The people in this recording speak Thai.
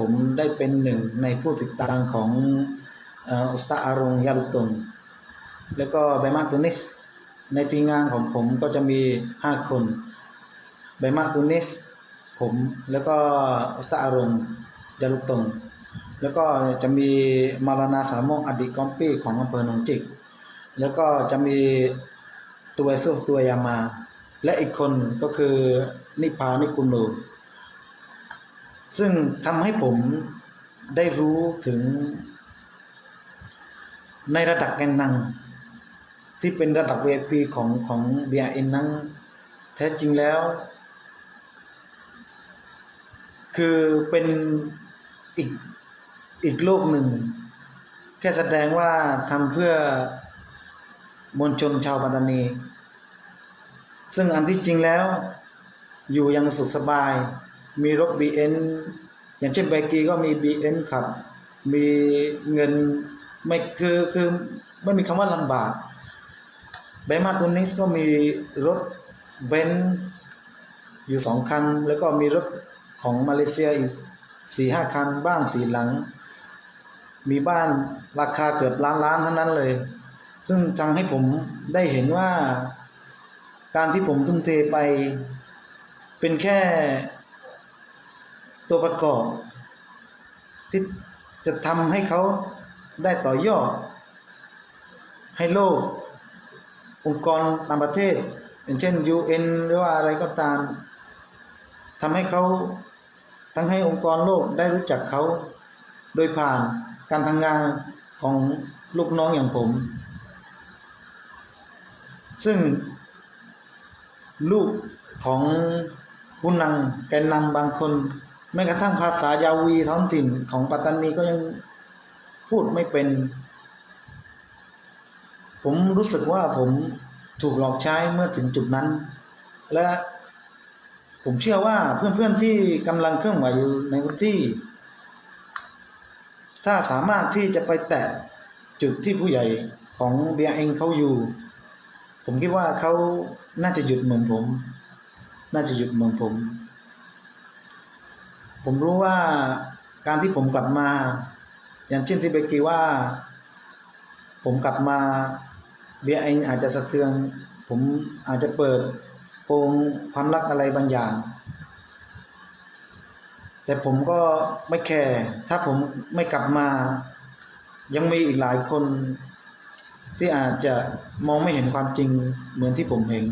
ผมได้เป็นหนึ่งในผู้ติดตามของอุสตาอารงยาลุตงแล้วก็ไบมาตุนิส ในทีมงานของผมก็จะมีห้าคนไบมาตุนิส ผมแล้วก็อุสตาอารงยาลุตงแล้วก็จะมีมาลานาสามงอดีตกอมปี้ของอำเภอหนองจิก แล้วก็จะมีตัวซุตัวยามา และอีกคนก็คือนิพานิกุลโน ซึ่งทำให้ผมได้รู้ถึง ในระดับแกนนำที่เป็นระดับ VIP ของของ BRN นั้นแท้จริงแล้ว คือเป็นอีกอีกโลกหนึ่ง แค่แสดงว่าทำเพื่อมวลชนชาวปัตตานี ซึ่งอันที่จริงแล้ว อยู่อยังสุขสบาย มีรถ BN อย่างเช่นไบกีก็มี BN ขับ มีเงินไม่คือคือไม่มีคำว่าลำบากไบมาตุนิสก็มีรถเบนซ์อยู่สองคัน แล้วก็มีรถของมาเลเซียอีกสี่ห้าคัน บ้านสี่หลัง มีบ้านราคาเกือบล้านล้านทั้งนั้นเลย ซึ่งทำให้ผมได้เห็นว่า การที่ผมทุ่มเทไป เป็นแค่ ตัวประกอบที่จะทำให้เขาได้ต่อยอด ให้โลก องค์กรต่างประเทศ อย่างเช่น UN หรือว่าอะไรก็ตามทำให้เขาทั้งให้องค์กรโลกได้รู้จักเขา โดยผ่านการทำงานของลูกน้องอย่างผม ซึ่งลูกของผู้นำแกนนำบางคน แม้กระทั่งภาษายาวีท้องถิ่นของปัตตานีก็ยังพูดไม่เป็น ผมรู้สึกว่าผมถูกหลอกใช้เมื่อถึงจุดนั้น และผมเชื่อว่าเพื่อนๆที่กำลังเคลื่อนไหวอยู่ในพื้นที่ ถ้าสามารถที่จะไปแตะจุดที่ผู้ใหญ่ของเบียเองเขาอยู่ ผมคิดว่าเขาน่าจะหยุดเหมือนผม น่าจะหยุดเหมือนผม ผมรู้ว่าการที่ผมกลับมา อย่างเช่นที่เบกกี้ว่า ผมกลับมาเบียเองอาจจะสะเทือน ผมอาจจะเปิดโปงความรักอะไรบางอย่าง แต่ผมก็ไม่แคร์ถ้าผมไม่กลับมา ยังมีอีกหลายคนที่อาจจะมองไม่เห็นความจริงเหมือนที่ผมเห็น